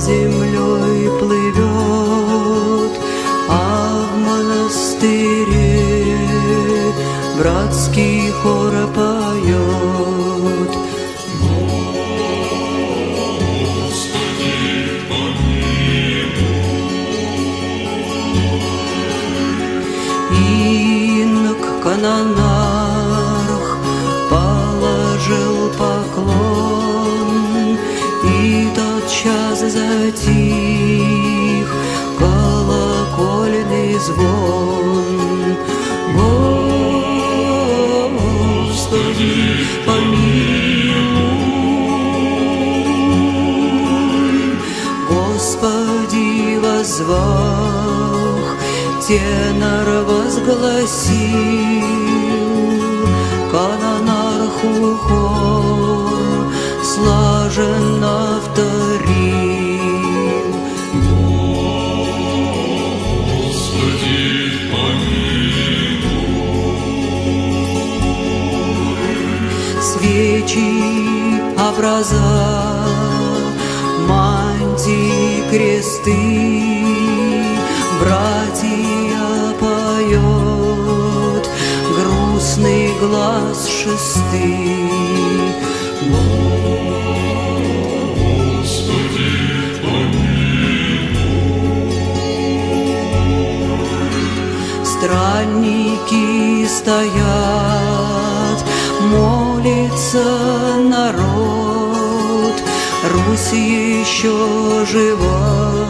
землей плывет, а в монастыре братский хор поет. Инок канонарх затих колокольный звон. Господи, помилуй, Господи, возвах, тенор возгласил, канонарху хор слаженно образа, мантии, кресты, братья поет, грустный глаз шесты. Странники стоят, молится народ, Русь еще жива,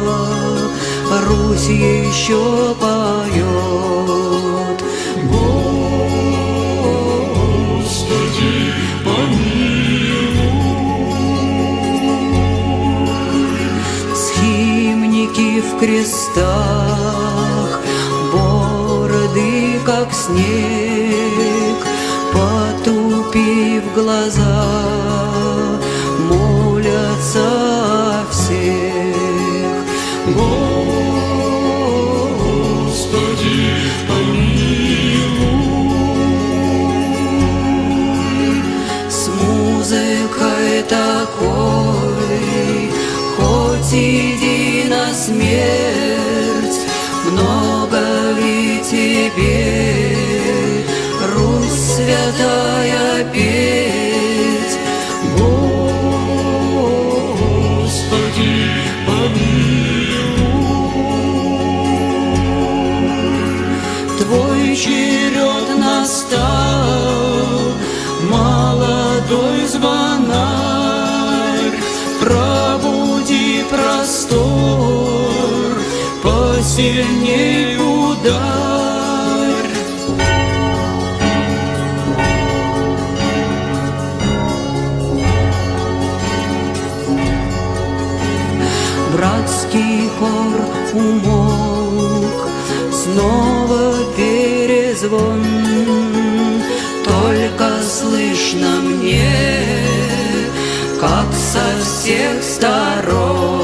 Русь еще поет. Господи, помилуй, Схимники в крестах, бороды, как снег, потупив глаза, молятся о всех. Господи, помилуй, с музыкой такой, хоть иди на смерть, много ли тебе, Господи, помилуй, Твой черед настал, молодой звонарь, пробуди простор, посильней ударь. Снова перезвон, Только слышно мне, как со всех сторон